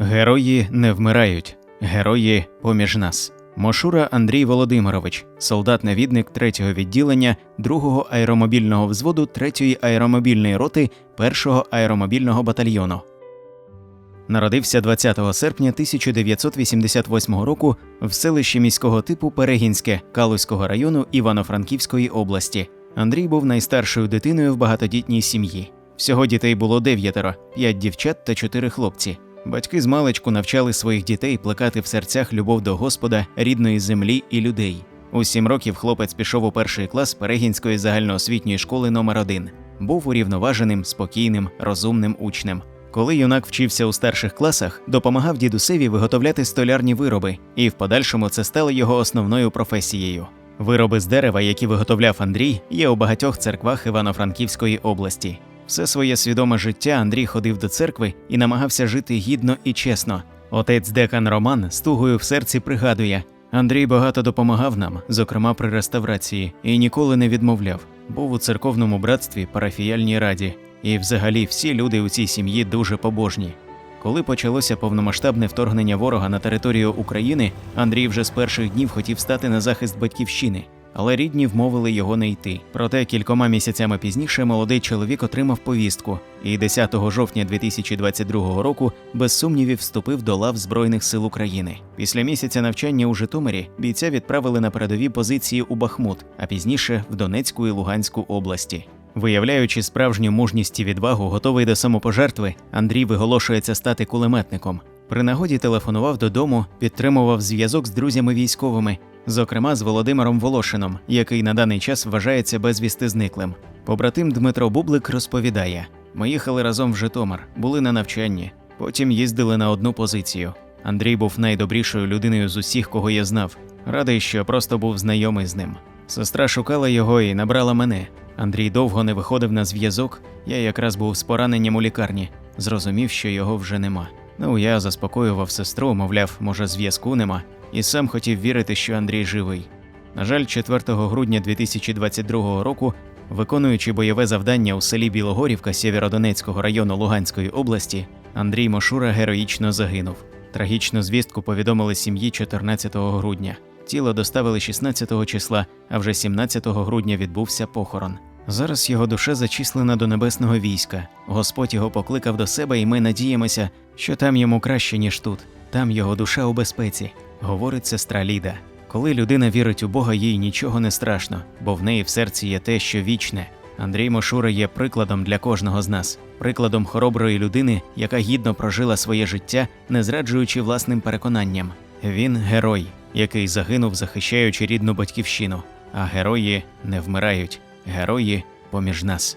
Герої не вмирають, герої поміж нас. Мошура Андрій Володимирович, солдат-навідник 3-го відділення 2-го аеромобільного взводу 3-ї аеромобільної роти 1-го аеромобільного батальйону. Народився 20 серпня 1988 року в селищі міського типу Перегінське Калузького району Івано-Франківської області. Андрій був найстаршою дитиною в багатодітній сім'ї. Всього дітей було дев'ятеро, п'ять дівчат та чотири хлопці. Батьки з маличку навчали своїх дітей плекати в серцях любов до Господа, рідної землі і людей. У сім років хлопець пішов у перший клас Перегінської загальноосвітньої школи номер 1 Був урівноваженим, спокійним, розумним учнем. Коли юнак вчився у старших класах, допомагав дідусеві виготовляти столярні вироби, і в подальшому це стало його основною професією. Вироби з дерева, які виготовляв Андрій, є у багатьох церквах Івано-Франківської області. Все своє свідоме життя Андрій ходив до церкви і намагався жити гідно і чесно. Отець декан Роман з тугою в серці пригадує: Андрій багато допомагав нам, зокрема при реставрації, і ніколи не відмовляв. Був у церковному братстві, парафіяльній раді, і взагалі всі люди у цій сім'ї дуже побожні. Коли почалося повномасштабне вторгнення ворога на територію України, Андрій вже з перших днів хотів стати на захист батьківщини, але рідні вмовили його не йти. Проте кількома місяцями пізніше молодий чоловік отримав повістку і 10 жовтня 2022 року без сумнівів вступив до лав Збройних сил України. Після місяця навчання у Житомирі бійця відправили на передові позиції у Бахмут, а пізніше в Донецьку і Луганську області. Виявляючи справжню мужність і відвагу, готовий до самопожертви, Андрій виголошується стати кулеметником. При нагоді телефонував додому, підтримував зв'язок з друзями військовими, зокрема з Володимиром Волошином, який на даний час вважається безвісти зниклим. Побратим Дмитро Бублик розповідає: ми їхали разом в Житомир, були на навчанні, потім їздили на одну позицію. Андрій був найдобрішою людиною з усіх, кого я знав. Радий, що просто був знайомий з ним. Сестра шукала його і набрала мене. Андрій довго не виходив на зв'язок. Я якраз був з пораненням у лікарні, зрозумів, що його вже нема. Ну, я заспокоював сестру, мовляв, може, зв'язку нема, і сам хотів вірити, що Андрій живий. На жаль, 4 грудня 2022 року, виконуючи бойове завдання у селі Білогорівка Сєвєродонецького району Луганської області, Андрій Мошура героїчно загинув. Трагічну звістку повідомили сім'ї 14 грудня. Тіло доставили 16 числа, а вже 17 грудня відбувся похорон. Зараз його душа зачислена до небесного війська. Господь його покликав до себе, і ми надіємося, що там йому краще, ніж тут. Там його душа у безпеці, говорить сестра Ліда. Коли людина вірить у Бога, їй нічого не страшно, бо в неї в серці є те, що вічне. Андрій Мошура є прикладом для кожного з нас, прикладом хороброї людини, яка гідно прожила своє життя, не зраджуючи власним переконанням. Він герой, який загинув, захищаючи рідну батьківщину. А герої не вмирають, герої поміж нас.